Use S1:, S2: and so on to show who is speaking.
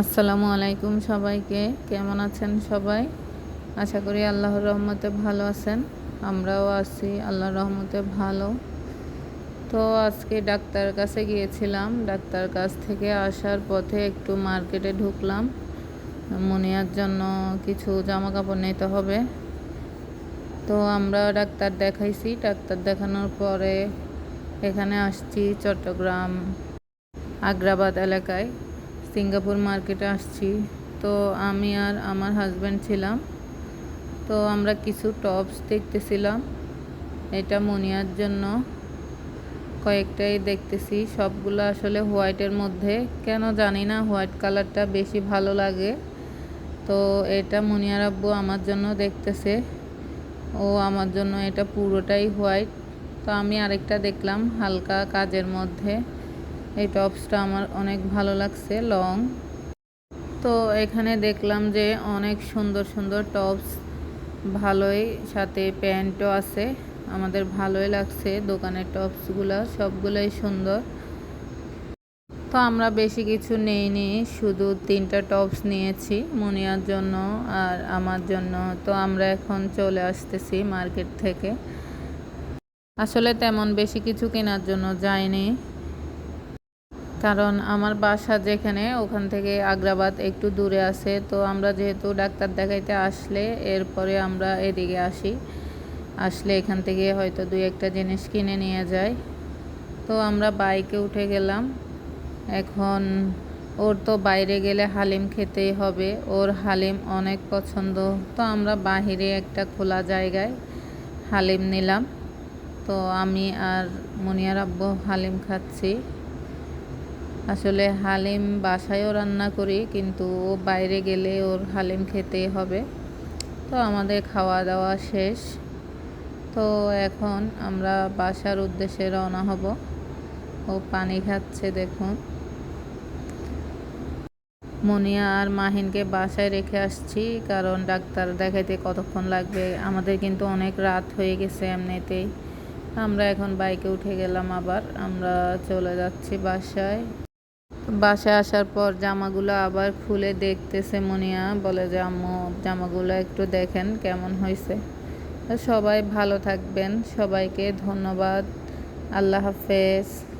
S1: আসসালামু আলাইকুম সবাইকে। কেমন আছেন সবাই? আশা করি আল্লাহর রহমতে ভালো আছেন। আমরাও আছি, আল্লাহর রহমতে ভালো। তো আজকে ডাক্তার কাছে গিয়েছিলাম। ডাক্তার কাছ থেকে আসার পথে একটু মার্কেটে ঢুকলাম। মনিয়ার জন্য কিছু জামা কাপড় নিতে হবে। তো আমরা ডাক্তার দেখাইছি। ডাক্তার দেখানোর পরে এখানে আসছি চট্টগ্রাম আগ্রাবাদ এলাকায়। সিঙ্গাপুর মার্কেটে আসছি। তো আমি আর আমার হাজব্যান্ড ছিলাম। তো আমরা কিছু টপস দেখতেছিলাম। এটা মনিয়ার জন্য। কয়েকটাই দেখতেছি। সবগুলো আসলে হোয়াইটের মধ্যে। কেন জানি না হোয়াইট কালারটা বেশি ভালো লাগে। তো এটা মনিয়ার আব্বু আমার জন্য দেখতেছে। ও আমার জন্য এটা পুরোটাই হোয়াইট তো আমি আরেকটা দেখলাম হালকা কাজের মধ্যে। এই টপসটা আমার অনেক ভালো লাগছে, লং। তো এখানে দেখলাম যে অনেক সুন্দর সুন্দর টপস, ভালোই। সাথে প্যান্টও আছে, আমাদের ভালোই লাগছে দোকানের টপসগুলো, সবগুলোই সুন্দর। তো আমরা বেশি কিছু নেইনি শুধু তিনটা টপস নিয়েছি মনিয়ার জন্য আর আমার জন্য। তো আমরা এখন চলে আসতেছি মার্কেট থেকে। আসলে তেমন বেশি কিছু কেনার জন্য যাইনি। কারণ আমার বাসা যেখানে, ওখান থেকে আগ্রাবাদ একটু দূরে আছে। তো আমরা যেহেতু ডাক্তার দেখাইতে আসলে, এরপরে আমরা এদিকে আসি। আসলে এখান থেকে হয়তো দুই একটা জিনিস কিনে নিয়ে যাই। তো আমরা বাইকে উঠে গেলাম। এখন ওর তো বাইরে গেলে হালিম খেতেই হবে। ওর হালিম অনেক পছন্দ। তো আমরা বাহিরে একটা খোলা জায়গায় হালিম নিলাম। তো আমি আর মুনিয়ার আব্বু হালিম খাচ্ছি। আসলে হালিম বাসায়ও রান্না করি, কিন্তু ও বাইরে গেলে ওর হালিম খেতেই হবে। তো আমাদের খাওয়া দাওয়া শেষ। তো এখন আমরা বাসার উদ্দেশ্যে রওনা হব। ও পানি খাচ্ছে, দেখুন। মনিয়া আর মাহিনকে বাসায় রেখে আসছি, কারণ ডাক্তার দেখাইতে কতক্ষণ লাগবে? আমাদের কিন্তু অনেক রাত হয়ে গেছে এমনিতেই। আমরা এখন বাইকে উঠে গেলাম আবার। আমরা চলে যাচ্ছি বাসায়। বাসায় আসার পর জামাগুলো আবার খুলে দেখতেছে মনিয়া। বলে যে, আম্মু, জামাগুলো একটু দেখেন কেমন হয়েছে সবাই ভালো থাকবেন। সবাইকে ধন্যবাদ। আল্লাহ হাফেজ।